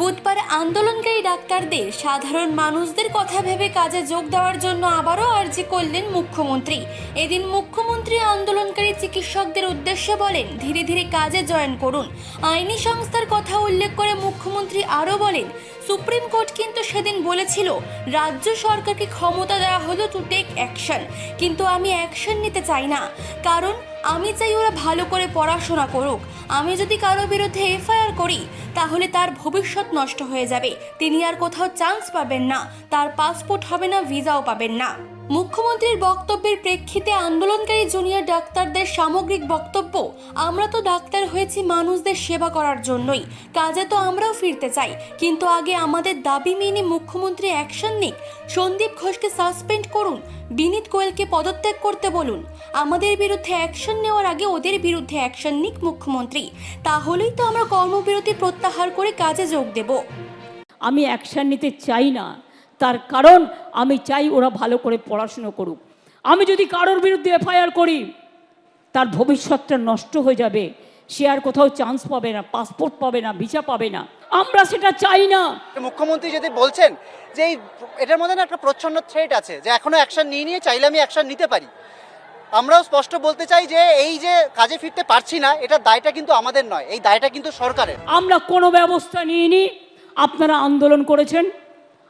বুধবার আন্দোলনকারী ডাক্তারদের সাধারণ মানুষদের কথা ভেবে কাজে যোগ দেওয়ার জন্য আবারও আর্জি করলেন মুখ্যমন্ত্রী। এদিন মুখ্যমন্ত্রী আন্দোলনকারী চিকিৎসকদের উদ্দেশ্যে বলেন, ধীরে ধীরে কাজে জয়েন করুন। আইনি সংস্থার কথা উল্লেখ করে মুখ্যমন্ত্রী আরও বলেন, সুপ্রিম কোর্ট কিন্তু সেদিন বলেছিল, রাজ্য সরকারকে ক্ষমতা দেওয়া হলো টু টেক অ্যাকশন কিন্তু আমি অ্যাকশন নিতে চাই না। কারণ, আমি চাই ওরা ভালো করে পড়াশোনা করুক। আমি যদি কারও বিরুদ্ধে এফআইআর করি, তাহলে তার ভবিষ্যৎ নষ্ট হয়ে যাবে। তিনি আর কোথাও চান্স পাবেন না। তার পাসপোর্ট হবে না, ভিসাও পাবেন না। মুখ্যমন্ত্রীর বক্তব্যের প্রেক্ষিতে আন্দোলনকারী জুনিয়র ডাক্তারদের সামগ্রিক বক্তব্য, আমরা তো ডাক্তার হয়েছি, মানুষদের সেবা করার জন্যই। কাজে তো আমরাও ফিরতে চাই। কিন্তু আগে আমাদের দাবি মেনে মুখ্যমন্ত্রী অ্যাকশন নিক। সন্দীপ ঘোষকে সাসপেন্ড করুন। বিনীত গোয়েলকে পদত্যাগ করতে বলুন। আমাদের বিরুদ্ধে অ্যাকশন নেওয়ার আগে ওদের বিরুদ্ধে অ্যাকশন নিক মুখ্যমন্ত্রী। তাহলেই তো আমরা কর্মবিরতি প্রত্যাহার করে কাজে যোগ দেব। আমি অ্যাকশন নিতে চাই না। তার কারণ আমি চাই ওরা ভালো করে পড়াশুনো করুক। আমি যদি কারোর বিরুদ্ধে এফআইআর করি তার ভবিষ্যৎটা নষ্ট হয়ে যাবে। সে আর কোথাও চান্স পাবে না পাসপোর্ট পাবে না ভিসা পাবে না। আমরা সেটা চাই না। মুখ্যমন্ত্রী যদি বলছেন যে এই এটার মধ্যে না একটা প্রচ্ছন্ন থ্রেট আছে যে এখনও অ্যাকশন নিয়ে নিয়ে চাইলে আমি অ্যাকশন নিতে পারি। আমরাও স্পষ্ট বলতে চাই যে এই যে কাজে ফিরতে পারছি না এটা দায়টা কিন্তু আমাদের নয় এই দায়টা কিন্তু সরকারের। আমরা কোনো ব্যবস্থা নিইনি। আপনারা আন্দোলন করেছেন।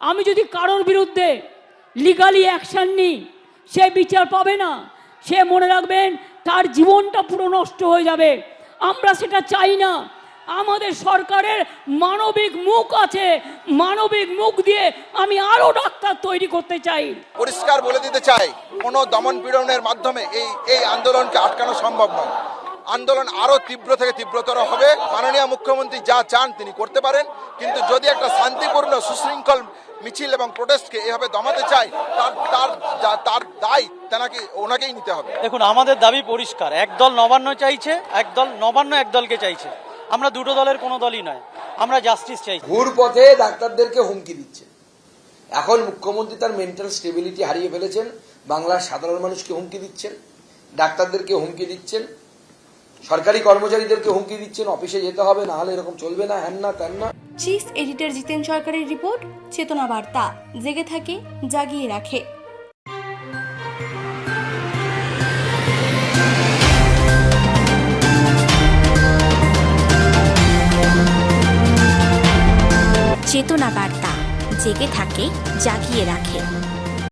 আমি যদি কারোর বিরুদ্ধে লিগালি অ্যাকশন নিই, সে বিচার পাবে না। সে মনে রাখবেন, তার জীবনটা পুরো নষ্ট হয়ে যাবে। আমরা সেটা চাই না। আমাদের সরকারের মানবিক মুখ আছে। মানবিক মুখ দিয়ে আমি আরও ডাক্তার তৈরি করতে চাই। পরিষ্কার বলে দিতে চাই, কোনো দমন পীড়নের মাধ্যমে এই এই আন্দোলনকে আটকানো সম্ভব নয়। আন্দোলন আরও তীব্র থেকে তীব্রতর হবে। মাননীয় মুখ্যমন্ত্রী যা চান তিনি করতে পারেন। কিন্তু যদি একটা শান্তিপূর্ণ, সুশৃঙ্খল মিছিল এবং প্রোটেস্টকে এভাবে দমাতে চায় তার তার তার দায় তেনাকে ওনাকেই নিতে হবে। দেখুন আমাদের দাবি পরিষ্কার। একদল নবান্ন চাইছে একদল নবান্ন একদলকে চাইছে। আমরা দুটো দলের কোনো দলই নয়। আমরা জাস্টিস চাই ঘুর পথে ডাক্তারদেরকে হুমকি দিচ্ছে। এখন মুখ্যমন্ত্রী তার মেন্টাল স্টেবিলিটি হারিয়ে ফেলেছেন। বাংলার সাধারণ মানুষকে হুমকি দিচ্ছেন। ডাক্তারদেরকে হুমকি দিচ্ছেন। সরকারি কর্মচারীদেরকে হুমকি দিচ্ছেন। অফিসে যেতে হবে না হলে এরকম চলবে না হ্যান না ত্যান না। চিফ এডিটর জিতেন সরকারের রিপোর্ট, চেতনা বার্তা, জেগে থাকে, জাগিয়ে রাখে। চেতনা বার্তা, জেগে থাকে, জাগিয়ে রাখে।